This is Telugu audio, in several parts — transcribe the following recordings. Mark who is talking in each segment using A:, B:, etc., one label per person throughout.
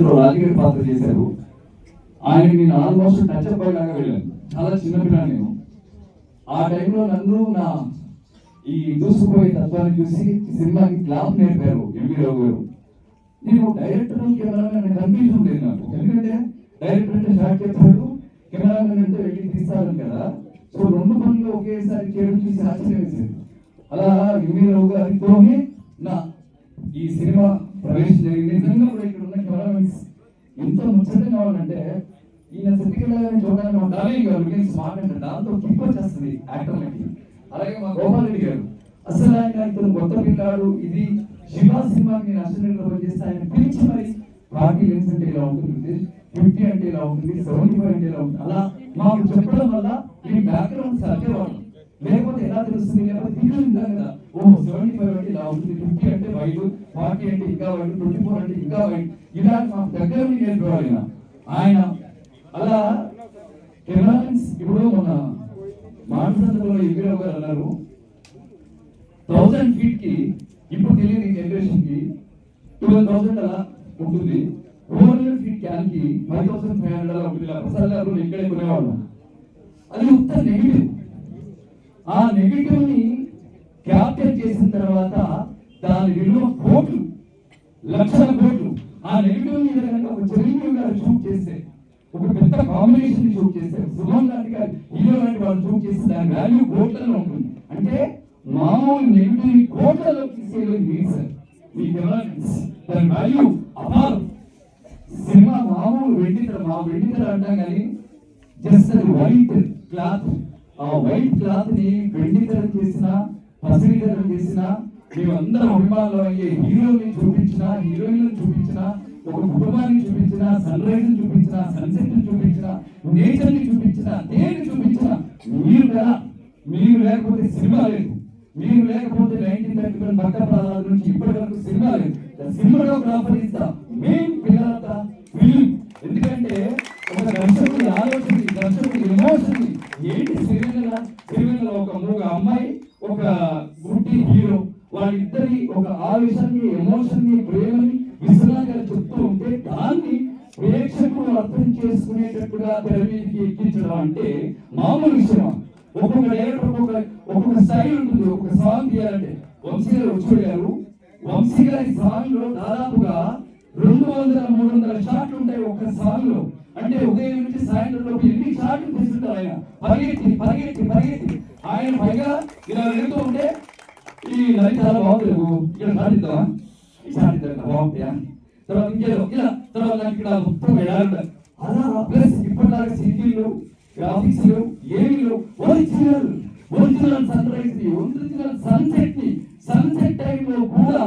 A: రాజకీయ పాత్ర చేశారు. ఆయన నేను ఆల్మోస్ట్ టచ్ అప్ అయ్యేలాగా వెళ్ళాను. చాలా చిన్నపిల్ల నేను. ఆ టైంలో నన్ను నా ఈ దూసుకుపోయే తత్వాన్ని చూసి సినిమాకి క్లాప్ నేర్పారు ఎంవి రావు గారు. నేను డైరెక్టర్ కెమెరామెన్ కన్ఫ్యూజన్ లేదు నాకు. ఎందుకంటే డైరెక్టర్ అంటే షార్ట్ చెప్తాడు కెమెరామెన్ అంటే వెళ్ళి తీస్తారని కదా. సో రెండు పనులు ఒకేసారి చేయడం చూసి ఆశ్చర్యం వేసింది. అలా ఎంవి రావు గారితోనే నా ఈ సినిమా ప్రవేశించాయి నిజంగా కూడా ఇక్కడ ఉన్న కెమెరామెన్స్ ఎంత ముచ్చటగా ఉన్నాడంటే ఈయన సెట్టికెళ్ళగానే చూడడానికి మా డార్లింగ్ గారు వీకెన్ స్మార్ట్ అంటే దాంతో కిక్ వచ్చేస్తుంది యాక్టర్లకి అలాగే మా గోపాల్ రెడ్డి గారు అసలు ఆయన ఇతను కొత్త పిల్లాడు ఇది శివ సినిమాకి నేను అసలు పనిచేస్తే ఆయన పిలిచి మరి పార్టీ లెన్స్ అంటే ఇలా ఉంటుంది ఫిఫ్టీ అంటే ఇలా ఉంటుంది సెవెంటీ ఫైవ్ అంటే ఇలా ఉంటుంది. అలా మాకు చెప్పడం వల్ల ఈ బ్యాక్గ్రౌండ్ సరిచేవాడు లేకపోతే ఎలా తెలుస్తుంది? లేకపోతే ఫీలింగ్ ఉందా కదా? ఓ సెవెంటీ ఫైవ్ అంటే ఇలా ఉంటుంది. ఫిఫ్టీ అంటే వైట్ ఫార్టీ అంటే ఇంకా వైట్ ట్వంటీ ఫోర్ అంటే ఇంకా వైట్ ఇలా మా దగ్గర నుండి నేర్పేవాడు ఆయన. ఆయన అలా కెమెరామెన్స్ ఇప్పుడు మన మానసంలో ఎగిరావు గారు అన్నారు. థౌసండ్ ఫీట్కి ఇప్పుడు తెలియని జనరేషన్కి ట్వెల్వ్ థౌసండ్ అలా ఉంటుంది. ఫోర్ హండ్రెడ్ ఫీట్ క్యాన్కి ఫైవ్ థౌసండ్ ఫైవ్ హండ్రెడ్ అలా ఉంటుంది. ప్రసాద్ గారు ఇక్కడే కొనేవాళ్ళం. అది ఉత్త నెగిటివ్ ఆ నెగిటివ్ని క్యాప్చర్ చేసిన తర్వాత దాని విలువ కోట్లు లక్షల కోట్లు. ఆ నెగిటివ్ మీద కనుక ఒక చిరంజీవి గారు షూట్ చేస్తే ఒక పెద్ద కాంబినేషన్ షూట్ చేస్తే సుమన్ లాంటి గారు హీరో లాంటి వాళ్ళు షూట్ చేస్తే దాని వాల్యూ కోట్లలో ఉంటుంది. అంటే మామూలు నెగిటివ్ కోట్లలో తీసుకెళ్ళేది మీరు సార్. మీకు ఎవరైనా దాని వాల్యూ అపారం. సినిమా మామూలు వెండితెర మా వెండితెర అంటాం కానీ జస్ట్ అది వైట్ క్లాత్ ఆ వైట్ క్లాత్ని వెండితెర చేసిన పసిడితెర చేసిన మేమందరం అభిమానులు అయ్యే హీరోని చూపించిన హీరోయిన్ చూపించిన ఒక కుటుంబాన్ని చూపించిన సన్ రైజ్ చూపించిన సన్సెట్ చూపించిన నేచర్ని చూపించిన దేని చూపించిన మీరు కదా మీరు లేకపోతే సినిమా లేదు. మీరు లేకపోతే నైన్టీన్ థర్టీ వన్ భక్త ప్రాణాల నుంచి ఇప్పటి వరకు సినిమా లేదు. Cinematographer is the main pillar of the ఎందుకంటే ఒక దర్శకుడి ఆలోచన దర్శకుడి ఎమోషన్ ఏంటి సిరివెన్నెల సిరివెన్నెల ఒక మూగ అమ్మాయి ఒక గుడ్డి హీరో వాళ్ళిద్దరి ఒక ఆవేశాన్ని ఎమోషన్ని ప్రేమని విశ్రాంతిగా చెప్తూ ఉంటే దాన్ని ప్రేక్షకులు అర్థం చేసుకునేటట్టుగా తెర ఎక్కించడం అంటే మామూలు విషయమా? ఒక్కొక్క డైరెక్టర్ ఒక్కొక్క ఒక్కొక్క స్టైల్ ఉంటుంది ఒక్కొక్క సాంగ్ తీయాలంటే. వంశీ గారు వచ్చి గారు వంశీ గారి సాంగ్లో దాదాపుగా రెండు వందల మూడు వందల షాట్లు ఉంటాయి ఒక సాంగ్లో. అంటే ఉదయం నుంచి సాయంత్రం లోపు ఎన్ని షాట్లు తీసుకుంటారు ఆయన పరిగెత్తి పరిగెత్తి పరిగెత్తి. ఆయన పైగా ఇలా వెళ్తూ ఉంటే ఈ నది చాలా బాగుంది. ఇక్కడ సాధిద్దామా? ఈ సాధిద్దాం బాగుంటాయా తర్వాత ఇంకేదో ఇలా తర్వాత నాకు ఇక్కడ మొత్తం వెళ్ళాలి అలా ప్లస్ ఇప్పటిదాకా సిటీలు గ్రాఫిక్స్ లేవు ఏమి లేవు ఒరిజినల్ ఒరిజినల్ సన్ రైజ్ని ఒరిజినల్ సన్సెట్ని సన్సెట్ టైంలో కూడా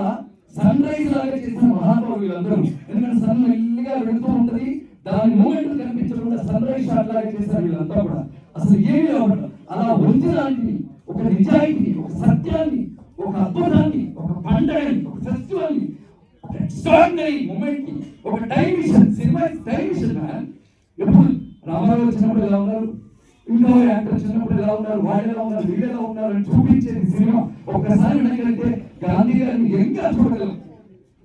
A: సన్ రైజ్ లాగా చేసిన మహానుభావులు వీళ్ళందరూ. ఎందుకంటే సన్ మెల్లిగా వెళుతూ ఉంటది. దాని మూమెంట్ కనిపించకుండా సన్ రైజ్ షాట్ లాగా చేశారు వీళ్ళంతా కూడా. అసలు ఏమి అవ్వడం అలా ఒరిజినాలిటీని ఒక నిజాయితీ ఒక సత్యాన్ని ఒక అద్భుతాన్ని ఒక పండగని ఒక ఫెస్టివల్ని ఒక ఎక్స్ట్రాడినరీ మూమెంట్ ఒక డైమిషన్ సినిమా డైమిషన్ ఎప్పుడు రామారావు వచ్చినప్పుడు ఎలా ఉన్నారు? ఇంకో యాక్టర్ చిన్నప్పుడు ఎలా ఉన్నారు? వాళ్ళు ఎలా ఉన్నారు? వీళ్ళు ఎలా ఉన్నారు? అని చూపించేది సినిమా ఒక్కసారి వినగలిగితే గాంధీ గారిని ఎంగా చూడగలం.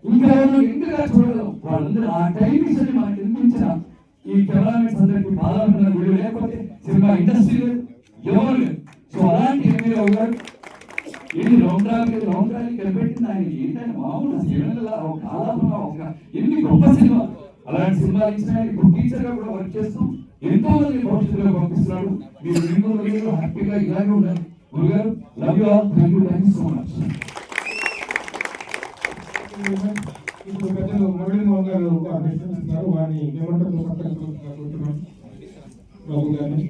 A: ఇంకా ఎవరు ఎంతగా చూడగలం. వాళ్ళందరూ ఆ టైం మిషన్ మనకు నిర్మించిన ఈ కెమెరామెన్స్ అందరికి బాధాపడిన వీళ్ళు లేకపోతే సినిమా ఇండస్ట్రీ లేదు ఎవరు లేదు సో అలాంటి ఎనిమిది గారు ఇది రౌండ్ రాలి రౌండ్ రాలి కనిపెట్టింది ఆయన. ఏంటంటే మామూలు జీవనంలో ఒక ఆలాపన ఒక ఎన్ని గొప్ప సినిమా. అలాంటి సినిమాలు ఇచ్చిన ఆయన ఇప్పుడు టీచర్గా కూడా వర్క్ చేస్తూ ఎంతో మంది భవిష్యత్తులో పంపిస్తున్నాడు. మీరు రెండు రోజులు హ్యాపీగా ఇలాగే ఉండాలి. గురుగారు love you all thank you thank you so much
B: ఇప్పుడు పెద్దలు గారు ఒక ఏమంటారు? బాబు గారిని